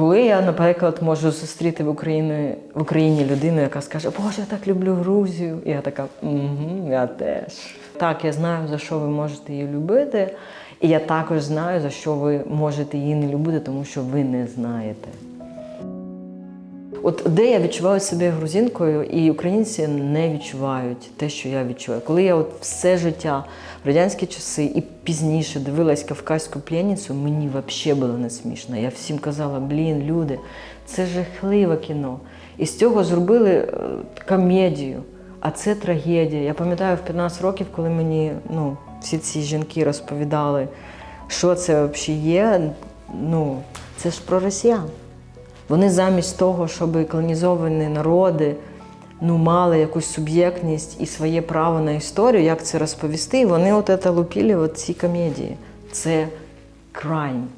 Коли я, наприклад, можу зустріти в Україні, в Україні людину, яка скаже, Боже, я так люблю Грузію, я така, угу, я теж. Так, я знаю, за що ви можете її любити, і я також знаю, за що ви можете її не любити, тому що ви не знаєте. От де я відчуваю себе грузинкою, і українці не відчувають те, що я відчуваю. Коли я от все життя в радянські часи і пізніше дивилась кавказьку п'яницю, мені взагалі було не смішно. Я всім казала, блін, люди, це жахливе кіно. І з цього зробили е, комедію, а це трагедія. Я пам'ятаю в 15 років, коли мені ну, всі ці жінки розповідали, що це взагалі є. Ну, це ж про росіян. Вони замість того, щоб колонізовані народи ну, мали якусь суб'єктність і своє право на історію, як це розповісти, вони от це лупили от ці комедії. Це крайм.